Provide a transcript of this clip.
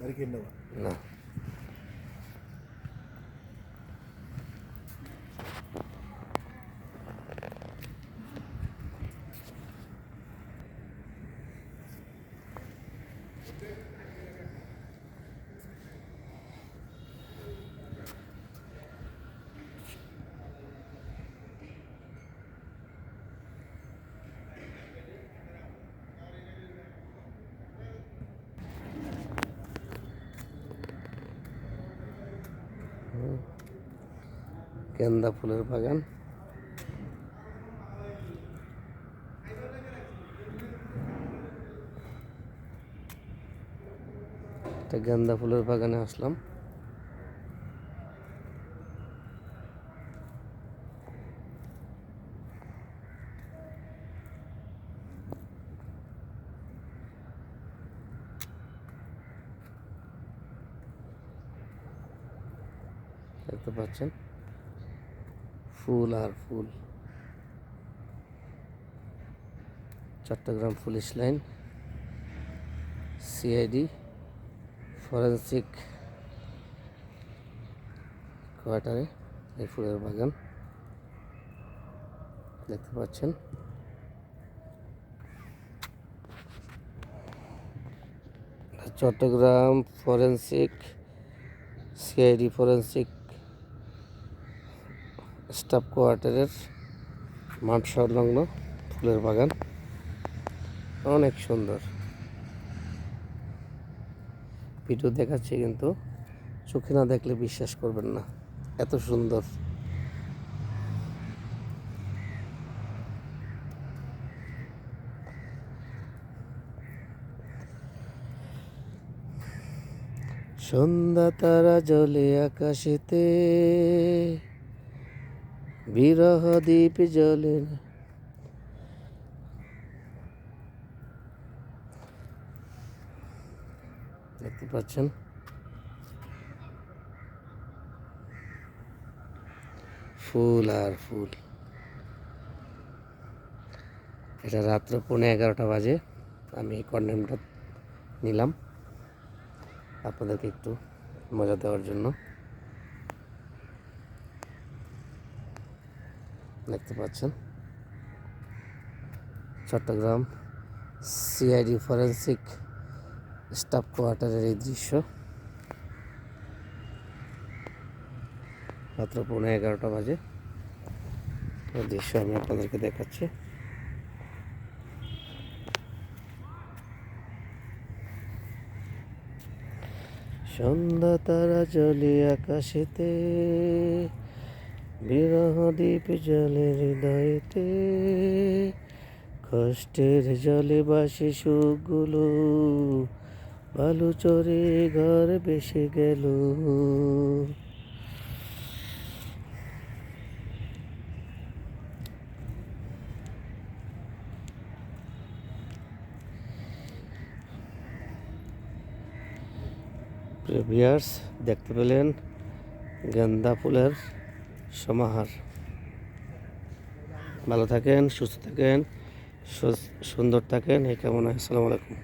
దొరికిండవు গেন্দা ফুলের বাগান। একটা গেন্দা ফুলের বাগানে আসলাম। দেখতে পাচ্ছেন। ফুল আর ফুল। Chittagong police line, CID, forensic কোয়ার্টারে এই ফুলের বাগান। দেখতে পাচ্ছেন। Chittagong forensic, CID forensic staff কোয়ার্টারের মাঠ সংলগ্ন ফুলের বাগান। অনেক সুন্দর। ভিডিও দেখাচ্ছি কিন্তু চোখে না দেখলে বিশ্বাস করবেন না। এত সুন্দর। সন্ধ্যা তারা জলে আকাশেতে। বিরহ দ্বীপ জলে। দেখতে পাচ্ছেন? ফুল আর ফুল। এটা রাত্র পৌনে এগারোটা বাজে। আমি কন্ডেমটা নিলাম। আপনাদেরকে একটু মজা দেওয়ার জন্য। দেখতে পাচ্ছেন। চট্টগ্রাম সিআইডি ফরেন্সিক স্টাফ কোয়ার্টারের এই দৃশ্য। মাত্র পৌনে এগারোটা বাজে। দৃশ্য আমি আপনাদেরকে দেখাচ্ছি। সন্ধ্যা তারা জলে আকাশেতে বিরহ দ্বীপ জলে হৃদয়েতে, কষ্টের জলে বাসে সুখগুলো, বালু চরে ঘর বেসে গেল। দেখতে পেলেন গেন্দা ফুলের সমাহার। ভালো থাকেন সুস্থ থাকেন সুন্দর থাকেন এই কেমন আসসালামু আলাইকুম।